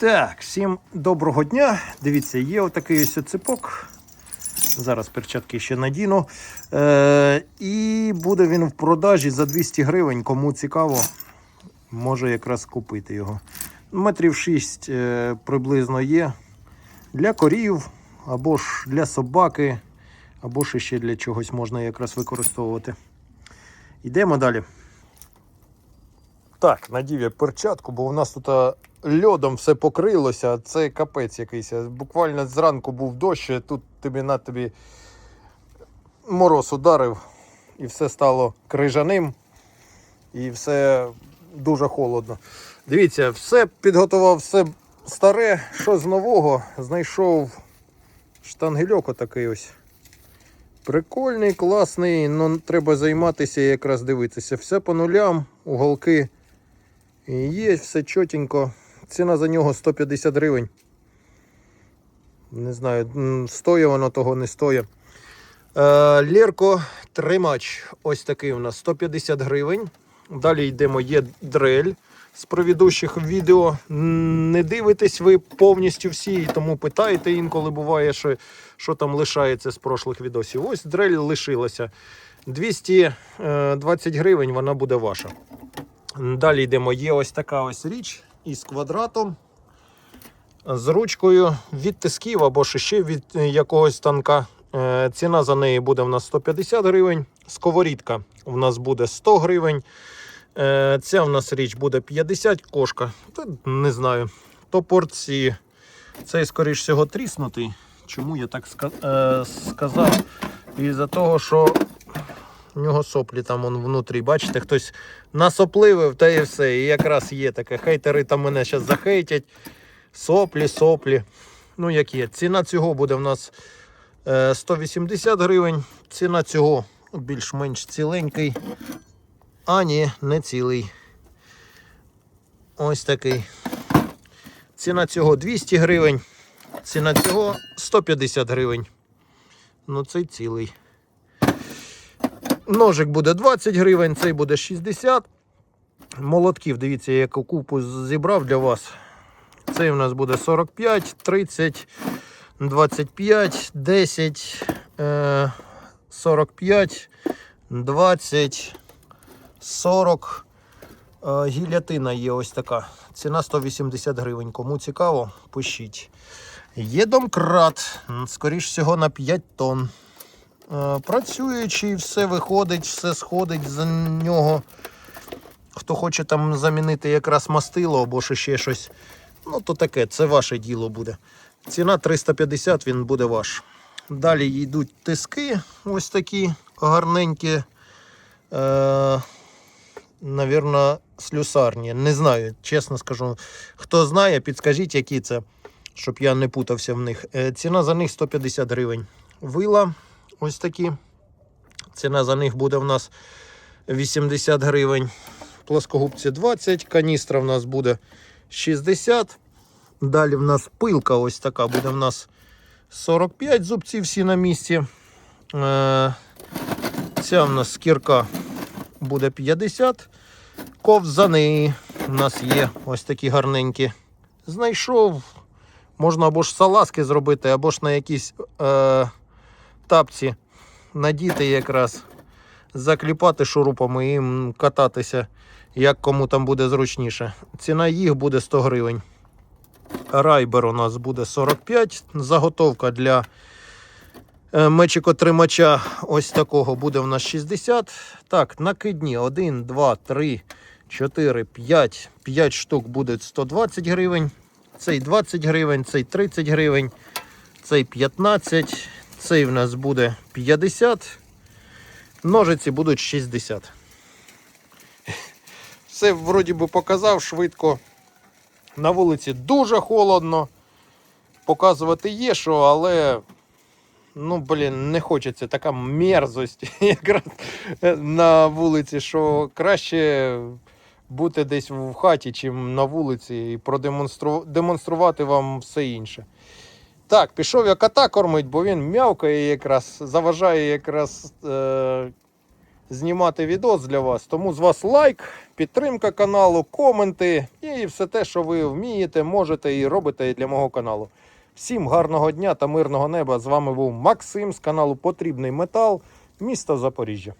Так, всім доброго дня. Дивіться, є отакий ось ципок. Зараз перчатки ще надіну. Е, і буде він в продажі за 200 гривень. Кому цікаво, може якраз купити його. Метрів 6 е, приблизно є. Для корів, або ж для собаки, або ж ще для чогось можна якраз використовувати. Йдемо далі. Так, надів я перчатку, бо у нас тут а, льодом все покрилося. Це капець якийсь. Буквально зранку був дощ, тут тобі на тобі мороз ударив, і все стало крижаним, і все дуже холодно. Дивіться, все підготував, все старе, що з нового. Знайшов штангельок отакий ось. Прикольний, класний, але треба займатися і якраз дивитися. Все по нулям, уголки є, все чотенько. Ціна за нього 150 гривень. Не знаю, стоє воно того, не стоє. Е, Лєрко тримач. Ось такий у нас 150 гривень. Далі йдемо, є дрель з провідущих відео. Не дивитесь ви повністю всі, і тому питаєте інколи буває, що, що там лишається з прошлих відосів. Ось дрель лишилася. 220 гривень вона буде ваша. Далі йдемо. Є ось така ось річ із квадратом, з ручкою від тисків або ще від е, якогось танка. Е, Ціна за неї буде в нас 150 гривень. Сковорідка в нас буде 100 гривень. Е, Ця в нас річ буде 50 кошка. Не знаю. Топорці. Цей, скоріш всього, тріснутий. Чому я так сказав? Із-за того, що у нього соплі там он внутрі. Бачите, хтось насопливив та і все. І якраз є таке. Хейтери там мене зараз захейтять. Соплі, соплі. Ну, як є. Ціна цього буде в нас е, 180 гривень. Ціна цього більш-менш ціленький. А ні, не цілий. Ось такий. Ціна цього 200 гривень. Ціна цього 150 гривень. Ну, цей цілий. Ножик буде 20 гривень, цей буде 60. Молотків, дивіться, я яку купу зібрав для вас. Цей у нас буде 45, 30, 25, 10, е, 45, 20, 40. Е, Гілятина є ось така. Ціна 180 гривень. Кому цікаво, пишіть. Є домкрат, скоріш всього, на 5 тонн. Е, Працюючий, все виходить, все сходить з нього. Хто хоче там замінити якраз мастило або ще щось, ну то таке, це ваше діло буде. Ціна 350, він буде ваш. Далі йдуть тиски, ось такі гарненькі. Е, Навірно, слюсарні. Не знаю, чесно скажу. Хто знає, підскажіть, які це, щоб я не путався в них. Е, Ціна за них 150 гривень. Вила ось такі. Ціна за них буде в нас 80 гривень. Плоскогубці 20, каністра в нас буде 60. Далі в нас пилка ось така буде в нас 45 зубці всі на місці. Е, Ця в нас кірка буде 50. Ковзани у нас є ось такі гарненькі. Знайшов. Можна або ж салазки зробити, або ж на якісь е, тапці надіти якраз, закліпати шурупами і кататися, як кому там буде зручніше. Ціна їх буде 100 гривень. Райбер у нас буде 45. Заготовка для е, мечикотримача ось такого буде у нас 60. Так, накидні 1, 2, 3, 4, 5. 5 штук буде 120 гривень. Цей 20 гривень, цей 30 гривень, цей 15, цей в нас буде 50. Ножиці будуть 60. Все вроді би показав швидко. На вулиці дуже холодно. Показувати є що, але ну, блін, не хочеться така мерзость якраз на вулиці, що краще бути десь в хаті, чим на вулиці, і продемонстру... демонструвати вам все інше. Так, пішов я кота кормить, бо він м'явкає якраз, заважає якраз е- знімати відос для вас. Тому з вас лайк, підтримка каналу, коменти і все те, що ви вмієте, можете і робите для мого каналу. Всім гарного дня та мирного неба. З вами був Максим з каналу Потрібний Метал, місто Запоріжжя.